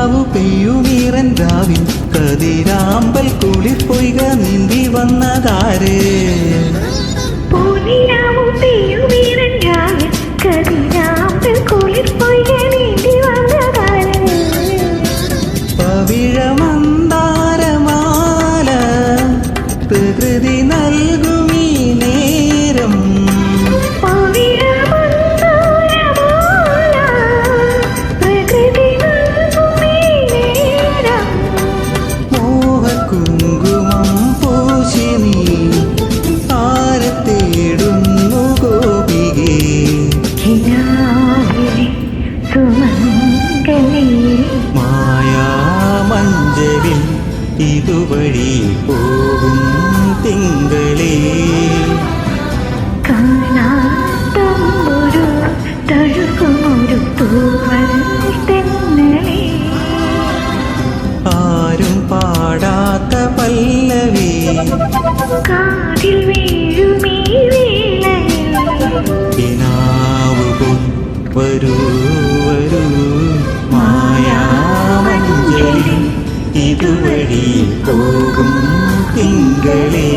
പൂനിലാവു പെയ്യുമീറൻ രാവിൽ കതിരാമ്പൽ കുളിർ പൊയ്ക നീന്തി വന്നതാര്? പൂനിലാവും മായാമഞ്ചലിൽ ഇതുവഴി പോകും തിങ്കളേ. കാണാത്തൊരു തഴുകുമൊരു തൂവൽ തെന്നലേ. ആരും പാടാത്ത പല്ലവി. കാതിൽ വീഴുമീ വീണ. കിനാവുപോ വരൂ. ഇതുവഴി പോകും തിങ്കളേ